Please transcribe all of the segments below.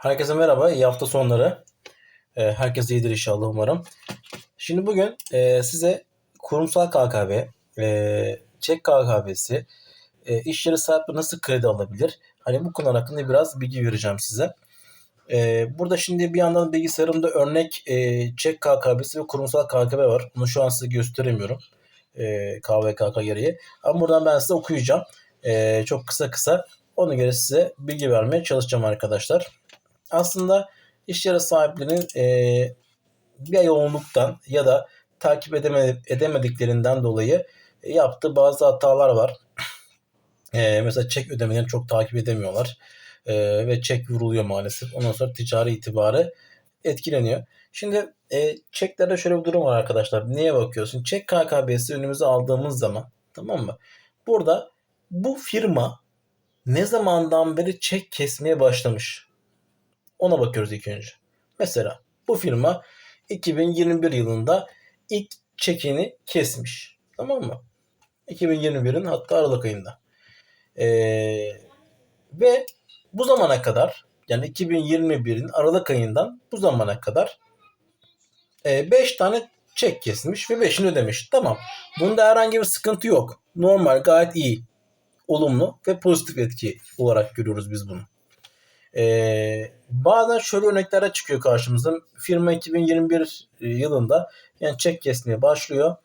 Herkese merhaba, iyi hafta sonları. Ee, Herkes iyidir inşallah umarım. Şimdi bugün e, size kurumsal KKB, e, çek KKB'si, e, iş yeri sahibi nasıl kredi alabilir? Hani bu konu hakkında biraz bilgi vereceğim size. E, burada şimdi bir yandan bilgisayarımda örnek e, çek KKB'si ve kurumsal KKB var. Bunu şu an size gösteremiyorum. E, KVKK gereği. Ama buradan ben size okuyacağım. E, çok kısa kısa. Ona göre size bilgi vermeye çalışacağım arkadaşlar aslında iş yeri sahiplerinin e, bir yoğunluktan ya da takip edeme, edemediklerinden dolayı e, yaptığı bazı hatalar var. E, mesela çek ödemelerini çok takip edemiyorlar. E, ve çek vuruluyor maalesef. Ondan sonra ticari itibarı etkileniyor. Şimdi e, çeklerde şöyle bir durum var arkadaşlar. Neye bakıyorsun? Çek KKB'si önümüze aldığımız zaman tamam mı? Burada bu firma ne zamandan beri çek kesmeye başlamış? Ona bakıyoruz ilk önce. Mesela bu firma 2021 yılında ilk çekini kesmiş. Tamam mı? 2021'in hatta Aralık ayında. Ee, ve bu zamana kadar yani 2021'in Aralık ayından bu zamana kadar 5 e, tane çek kesmiş ve 5'ini ödemiş. Tamam. Bunda herhangi bir sıkıntı yok. Normal gayet iyi. Olumlu ve pozitif etki olarak görüyoruz biz bunu. Ee, bazen şöyle örneklere çıkıyor karşımıza. Firma 2021 e, yılında yani çek kesmeye başlıyor.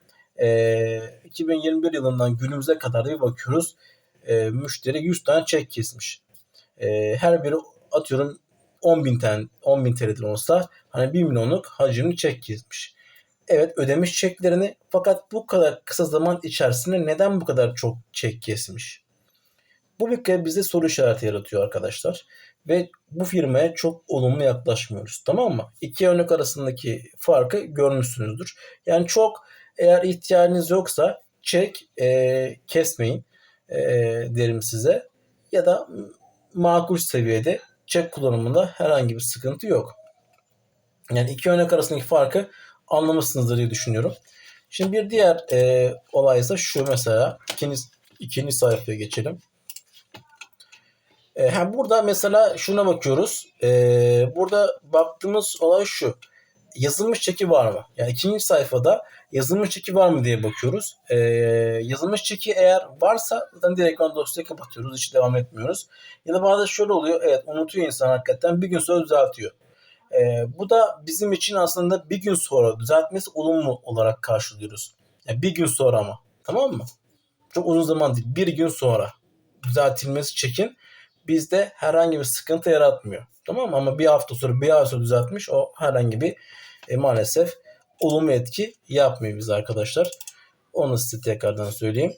Ee, 2021 yılından günümüze kadar bir bakıyoruz. E, müşteri 100 tane çek kesmiş. E, her biri atıyorum 10 bin tane 10 bin TL'den olsa hani 1 milyonluk hacimli çek kesmiş. Evet ödemiş çeklerini fakat bu kadar kısa zaman içerisinde neden bu kadar çok çek kesmiş? Bu bir kere bize soru işareti yaratıyor arkadaşlar ve bu firmaya çok olumlu yaklaşmıyoruz. Tamam mı? İki örnek arasındaki farkı görmüşsünüzdür. Yani çok eğer ihtiyacınız yoksa çek e, kesmeyin e, derim size. Ya da makul seviyede çek kullanımında herhangi bir sıkıntı yok. Yani iki örnek arasındaki farkı anlamışsınızdır diye düşünüyorum. Şimdi bir diğer e, olay ise şu mesela ikinci, ikinci sayfaya geçelim. E, ha, burada mesela şuna bakıyoruz. E, burada baktığımız olay şu. Yazılmış çeki var mı? Yani ikinci sayfada yazılmış çeki var mı diye bakıyoruz. E, yazılmış çeki eğer varsa zaten direkt dosyayı kapatıyoruz. Hiç devam etmiyoruz. Ya da bazen şöyle oluyor. Evet unutuyor insan hakikaten. Bir gün sonra düzeltiyor. E, bu da bizim için aslında bir gün sonra düzeltmesi olumlu olarak karşılıyoruz. Yani bir gün sonra ama. Tamam mı? Çok uzun zaman değil. Bir gün sonra düzeltilmesi çekin bizde herhangi bir sıkıntı yaratmıyor. Tamam mı? Ama bir hafta sonra bir ay sonra düzeltmiş o herhangi bir e, maalesef olumlu etki yapmıyor biz arkadaşlar. Onu size tekrardan söyleyeyim.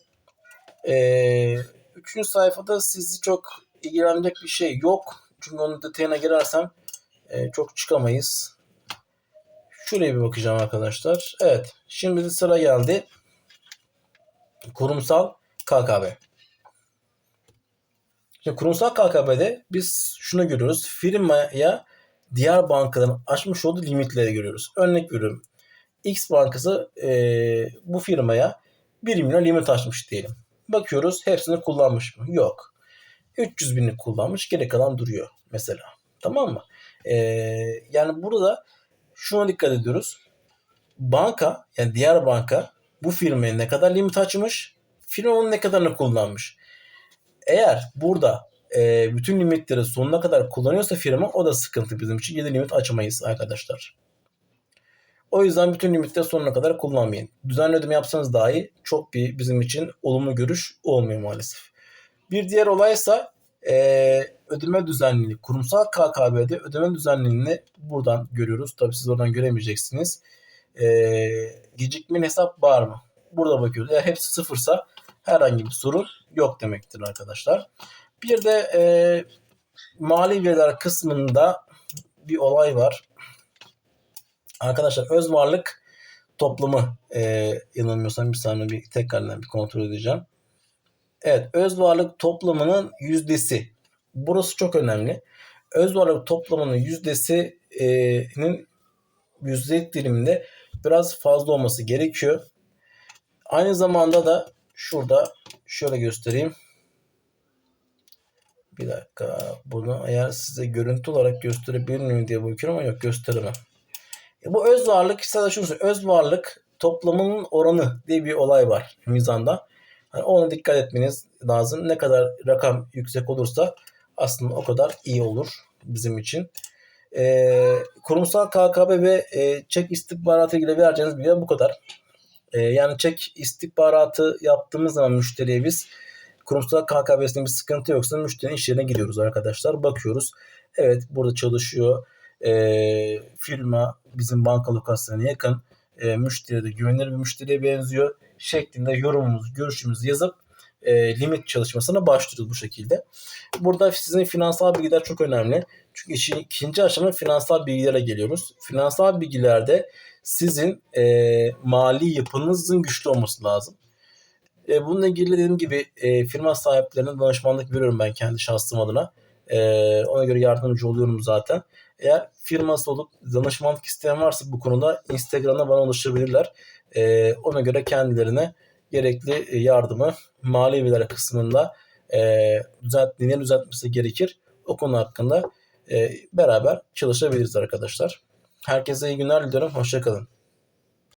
Ee, üçüncü sayfada sizi çok ilgilenecek bir şey yok. Çünkü onun detayına girersem e, çok çıkamayız. Şuraya bir bakacağım arkadaşlar. Evet. Şimdi sıra geldi. Kurumsal KKB. Şimdi kurumsal KKB'de biz şunu görüyoruz. Firmaya diğer bankaların açmış olduğu limitleri görüyoruz. Örnek veriyorum. X bankası e, bu firmaya 1 milyon limit açmış diyelim. Bakıyoruz hepsini kullanmış mı? Yok. 300 binlik kullanmış geri kalan duruyor mesela. Tamam mı? E, yani burada şuna dikkat ediyoruz. Banka yani diğer banka bu firmaya ne kadar limit açmış? Firmanın ne kadarını kullanmış? Eğer burada e, bütün limitleri sonuna kadar kullanıyorsa firma o da sıkıntı bizim için. Yeni limit açamayız arkadaşlar. O yüzden bütün limitleri sonuna kadar kullanmayın. Düzenli ödeme yapsanız dahi çok bir bizim için olumlu görüş olmuyor maalesef. Bir diğer olaysa e, ödeme düzenliliği. Kurumsal KKB'de ödeme düzenliliğini buradan görüyoruz. Tabi siz oradan göremeyeceksiniz. E, gecikmenin hesap var mı? Burada bakıyoruz. Eğer hepsi sıfırsa herhangi bir sorun yok demektir arkadaşlar. Bir de e, mali kısmında bir olay var. Arkadaşlar öz varlık toplamı e, yanılmıyorsam bir saniye bir tekrardan bir kontrol edeceğim. Evet öz varlık toplamının yüzdesi. Burası çok önemli. Öz varlık toplamının yüzdesinin yüzdelik diliminde biraz fazla olması gerekiyor. Aynı zamanda da şurada şöyle göstereyim. Bir dakika. Bunu eğer size görüntü olarak gösterebilir miyim diye bakıyorum ama yok gösteremem. E, bu öz varlık sadece şunu söyleyeyim. Öz varlık toplamının oranı diye bir olay var mizanda. Hani ona dikkat etmeniz lazım. Ne kadar rakam yüksek olursa aslında o kadar iyi olur bizim için. E, kurumsal KKB ve e, çek istihbaratı ile vereceğiniz bilgiler bu kadar. E, yani çek istihbaratı yaptığımız zaman müşteriye biz kurumsal KKB'sinde bir sıkıntı yoksa müşterinin iş yerine gidiyoruz arkadaşlar. Bakıyoruz. Evet burada çalışıyor. E, firma bizim banka lokasyonuna yakın. E, müşteri de güvenilir bir müşteriye benziyor. Şeklinde yorumumuzu, görüşümüzü yazıp e, limit çalışmasına başlıyoruz bu şekilde. Burada sizin finansal bilgiler çok önemli. Çünkü işin ikinci aşama finansal bilgilere geliyoruz. Finansal bilgilerde sizin e, mali yapınızın güçlü olması lazım. E, bununla ilgili dediğim gibi e, firma sahiplerine danışmanlık veriyorum ben kendi şahsım adına. E, ona göre yardımcı oluyorum zaten. Eğer firması olup danışmanlık isteyen varsa bu konuda Instagram'da bana ulaşabilirler. E, ona göre kendilerine gerekli e, yardımı mali veriler kısmında e, düzelt, düzeltmesi gerekir o konu hakkında e, beraber çalışabiliriz arkadaşlar. Herkese iyi günler diliyorum. Hoşçakalın.